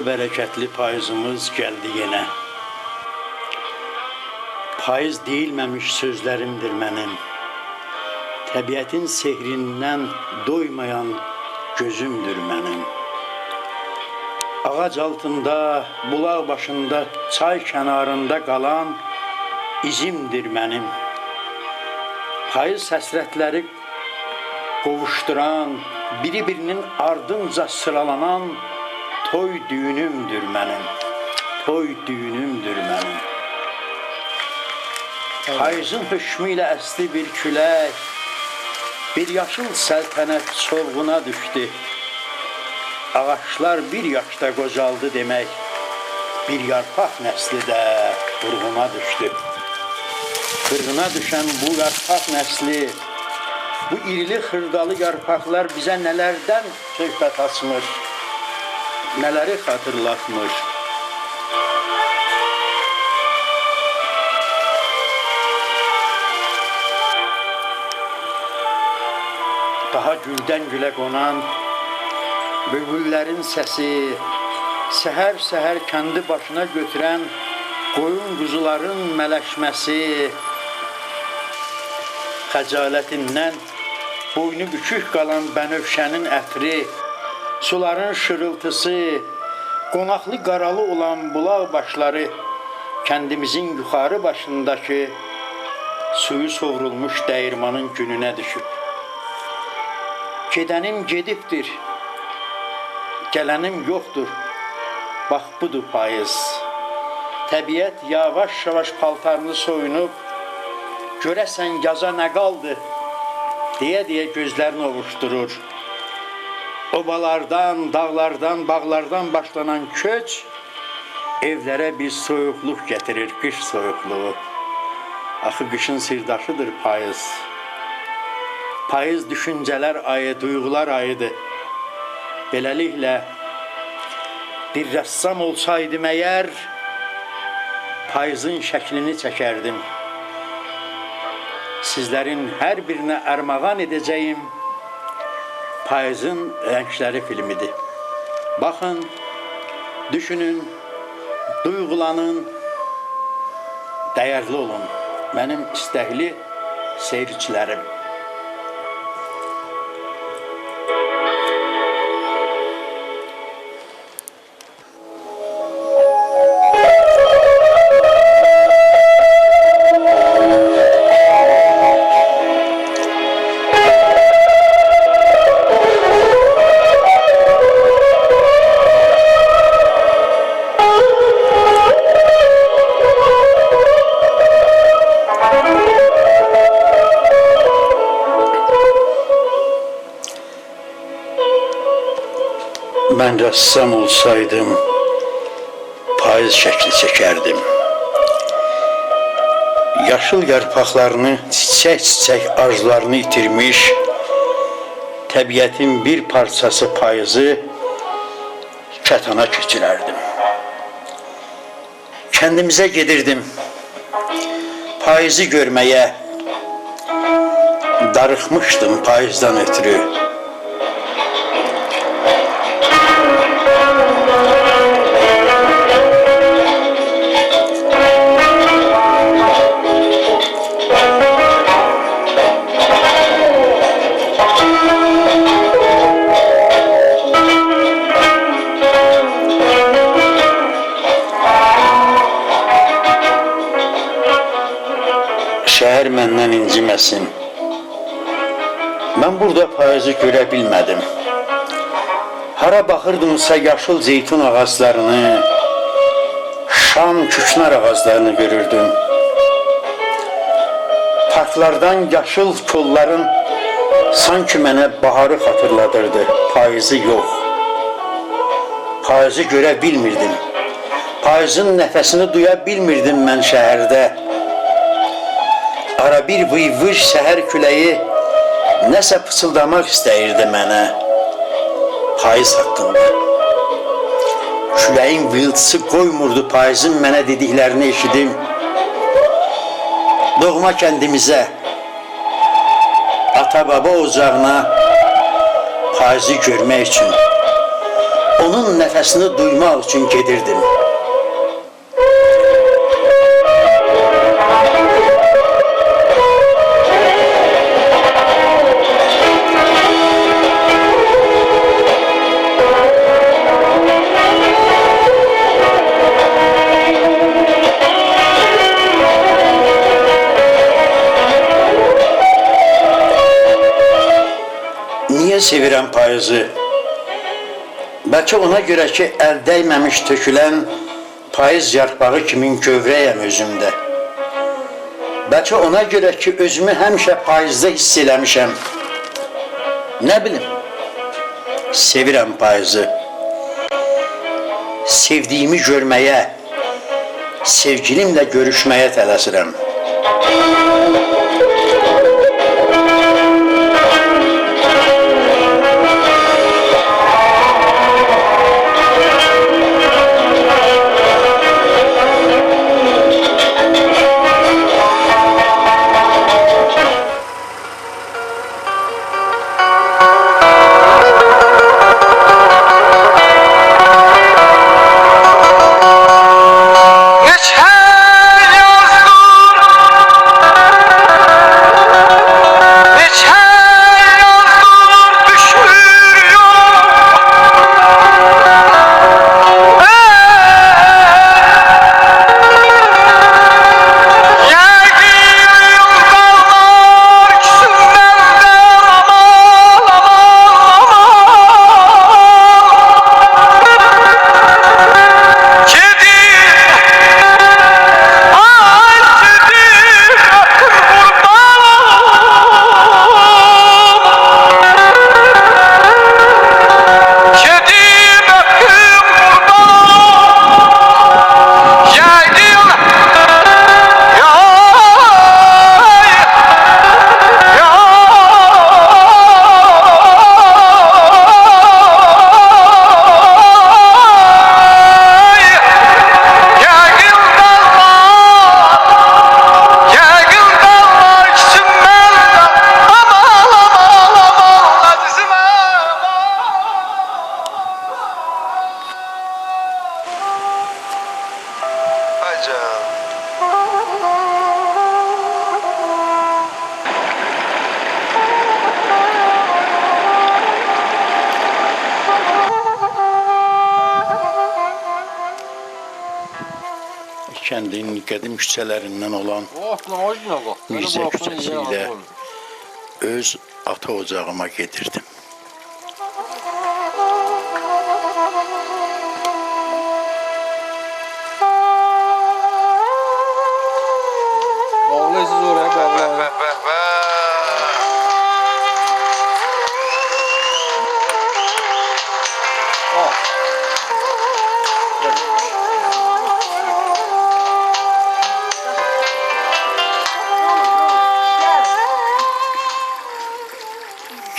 Etibarlı, bereketli payızımız geldi yine. Payız değilmemiş sözlerimdir benim. Təbiətin sehrindən doymayan gözümdür mənim. Ağac altında, bulaq başında, çay kənarında qalan izimdir mənim. Payız həsrətləri qovuşduran, biri-birinin ardınca sıralanan toy düğünümdür mənim. Toy düğünümdür mənim. Payızın hökmü ilə əsdi bir külək, bir yaşıl səltənət çolğuna düşdü. Ağaçlar bir yaşda qocaldı demək, bir yarpaq nəsli də qurğuna düşdü. Qırğına düşən bu yarpaq nəsli, bu irili xırdalı yarpaqlar bizə nələrdən söhbət açmır, nələri xatırlatmır. Daha güldən gülə qonan bülbüllərin səsi, səhər-səhər kəndi başına götürən qoyun quzuların mələşməsi, xəcalətindən boynu bükük qalan bənövşənin ətri, suların şırıltısı, qonaqlı qaralı olan bulaq başları kəndimizin yuxarı başındakı suyu sovrulmuş dəyirmanın gününə düşüb. Gedənim gedibdir, gələnim yoxdur. Bax budur payız. Təbiət yavaş-yavaş paltarını soyunub, görəsən yaza nə qaldı? deyə-deyə gözlərini ovuşdurur. Obalardan, dağlardan, bağlardan başlanan köç evlərə bir soyuqluq gətirir, qış soyuqluğu. Axı qışın sirdaşıdır payız. Payız düşüncələr ayı, duyğular ayıdır. Beləliklə bir rəssam olsaydım əgər payızın şəklini çəkərdim. Sizlərin hər birinə ərmağan edəcəyim Payızın Rəngləri filmidir. Baxın, düşünün, duyğulanın, dəyərli olun. Mənim istəkli seyircilərim. Ressam olsaydım payız şəkli çəkərdim. Yaşıl yarpaqlarını, çiçək-çiçək arzularını itirmiş, təbiətin bir parçası payızı kətana keçirərdim. Kəndimizə gedirdim payızı görməyə. Darıxmışdım payızdan ötürü. Şəhər məndən inciməsin. Mən burada payızı görə bilmədim. Hara baxırdımsa yaşıl zeytun ağaclarını, şam küknar ağaclarını görürdüm. Parklardan yaşıl kolların sanki mənə baharı xatırladırdı, payızı yox. Payızı görə. Payızın nəfəsini duya bilmirdim mən şəhərdə. Ara bir vıyvır səhər küləyi nəsə pıçıldamaq istəyirdi mənə payız haqqında. Küləyin vıyıltısı qoymurdu payızın mənə dediklərini eşidim. Doğma kəndimizə, ata-baba ocağına payızı görmək üçün onun nəfəsini duymaq üçün gedirdim. Sevirəm payızı? Bəlkə ona görə ki, əl dəyməmiş tökülən payız yarpağı kimin kövrəyəm özümdə. Bəlkə ona görə ki, özümü həmişə payızda hiss eləmişəm. Nə bilim, sevirəm payızı. Sevdiyimi görməyə, sevgilimlə görüşməyə tələsirəm. Geçer Kəndinin qədim küçələrindən olan Mirzə küçəsi öz ata ocağıma gedirdim.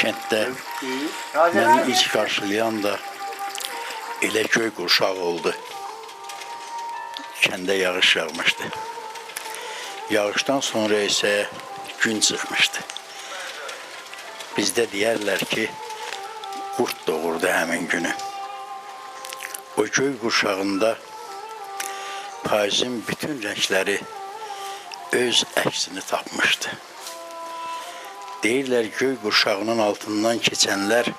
Kənddə məni ilk qarşılayan da elə göy qurşaq oldu. Kəndə yağış yağmışdı. Yağışdan sonra isə gün çıxmışdı. Bizdə deyərlər ki, qurd doğurdu həmin günü. O göy qurşağında payızın bütün rəngləri öz əksini tapmışdı. Deyirlər göy qurşağının altından keçənlər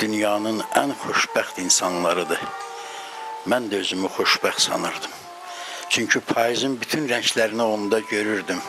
dünyanın ən xoşbəxt insanlarıdır. Mən də özümü xoşbəxt sanırdım. Çünki payızın bütün rənglərini onda görürdüm.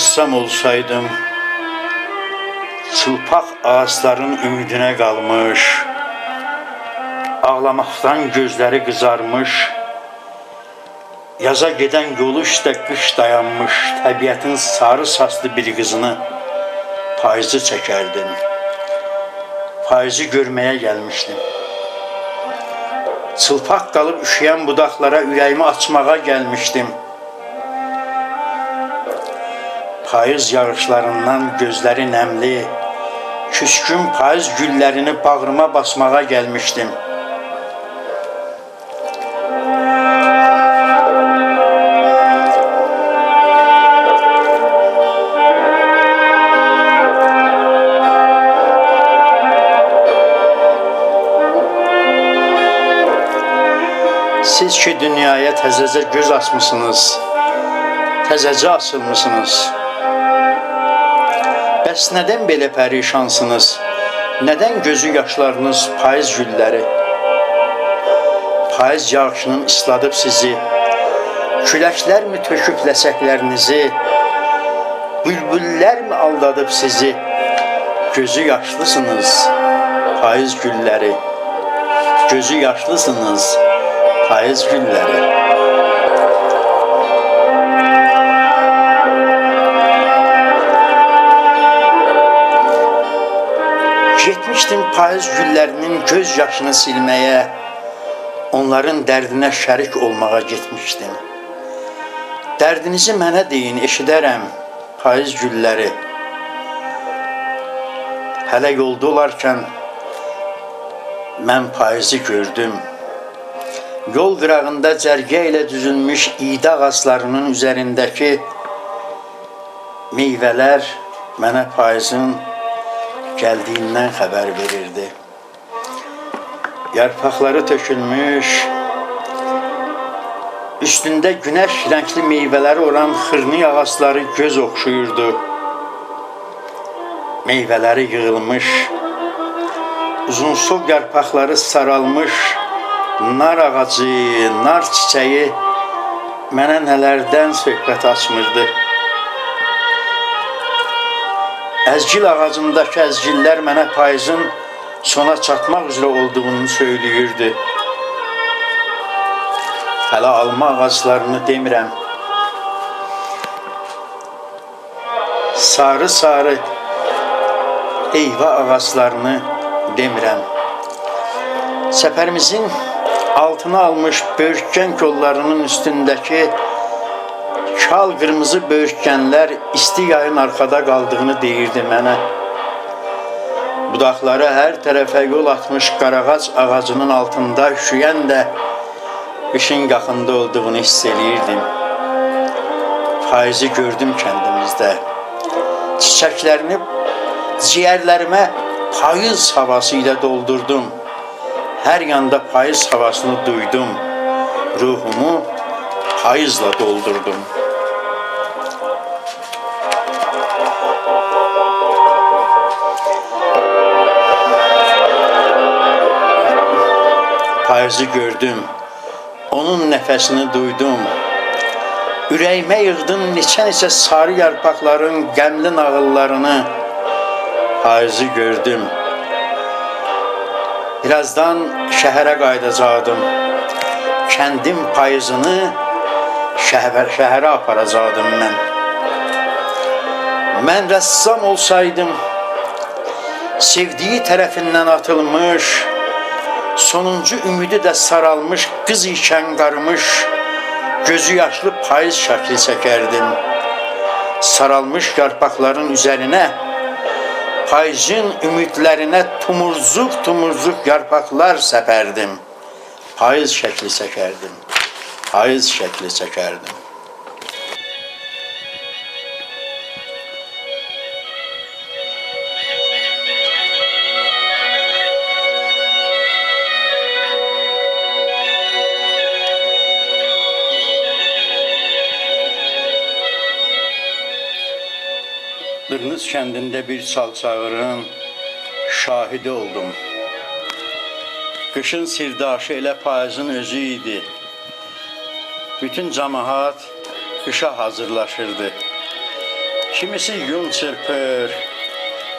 Ressam olsaydım, çılpaq ağaçların ümidinə qalmış, ağlamaqdan gözləri qızarmış, yaza gedən yolu üstə qış dayanmış təbiətin sarı saçlı bir qızını payızı çəkərdim. Payızı görməyə gəlmişdim. Çılpaq qalıb üşüyən budaqlara ürəyimi açmağa gəlmişdim. Payız yağışlarından gözləri nəmli, küskün payız güllərini bağrıma basmağa gəlmişdim. Siz ki dünyaya təzəcə göz açmısınız, təzəcə açılmısınız. Bəs nədən belə pərişansınız? Nədən gözü yaşlarınız payız gülləri? Payız yağışının ısladıb sizi. Küləklərmi töküb ləsəklərinizi? Bülbüllərmi aldadıb sizi? Gözü yaşlısınız, payız gülləri. Gözü yaşlısınız, payız gülləri. Getmişdim payız güllərinin göz yaşını silməyə, onların dərdinə şərik olmağa getmişdim. Dərdinizi mənə deyin, eşidərəm, payız gülləri. Hələ yolda olarkən mən payızı gördüm. Yol qırağında cərgə ilə düzülmüş iydə ağaclarının üzərindəki meyvələr mənə payızın gəldiyindən xəbər verirdi. Yarpaqları tökülmüş, üstündə günəş rəngli meyvələri olan xırni ağacları göz oxşuyurdu. Meyvələri yığılmış, uzunsov yarpaqları saralmış, nar ağacı, nar çiçəyi mənə nələrdən söhbət açmırdı. Əzgil ağacındakı əzgillər mənə payızın sona çatmaq üzrə olduğunu söyləyirdi. Hələ alma ağaclarını demirəm. Sarı-sarı eyva ağaclarını demirəm. Səfərimizin altına almış böyürtkən kollarının üstündəki Kal qırmızı böyürtkənlər isti yayın arxada qaldığını deyirdi mənə. Budaqları hər tərəfə yol atmış qarağac ağacının altında üşüyən də qışın yaxında olduğunu hiss eləyirdim. Payızı gördüm kəndimizdə. Çiçəklərini ciyərlərimə payız havası ilə doldurdum. Hər yanda payız havasını duydum. Ruhumu payızla doldurdum. Payızı gördüm. Onun nəfəsini duydum. Ürəyimə yığdım neçə-neçə sarı yarpaqların qəmli nağıllarını. Payızı gördüm. Birazdan şəhərə qayıdacaqdım. Kəndim payızını şəhər şəhərə aparacaqdım mən. Mən rəssam olsaydım, sevdiyi tərəfindən atılmış, sonuncu ümidi də saralmış qız ikən qarmış, gözü yaşlı payız şəkli çəkərdim. Saralmış yarpaqların üzərinə, payızın ümidlərinə tumurzuq-tumurzuq yarpaqlar səpərdim. Payız şəkli çəkərdim. Payız şəkli çəkərdim. Kəndində bir salçağırın şahidi oldum. Qışın sirdaşı elə payızın özü idi. Bütün cəmaət qışa hazırlaşırdı. Kimisi yun çırpır,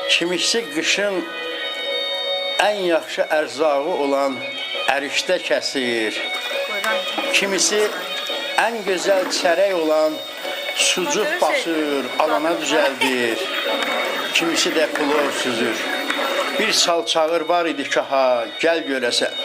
kimisi qışın ən yaxşı ərzağı olan ərişdə kəsir. Kimisi ən gözəl çərək olan sucuk basır, alana düzəldir. Kimisi də plov süzür. Bir salçağır var idi ki, ha, gəl görəsən.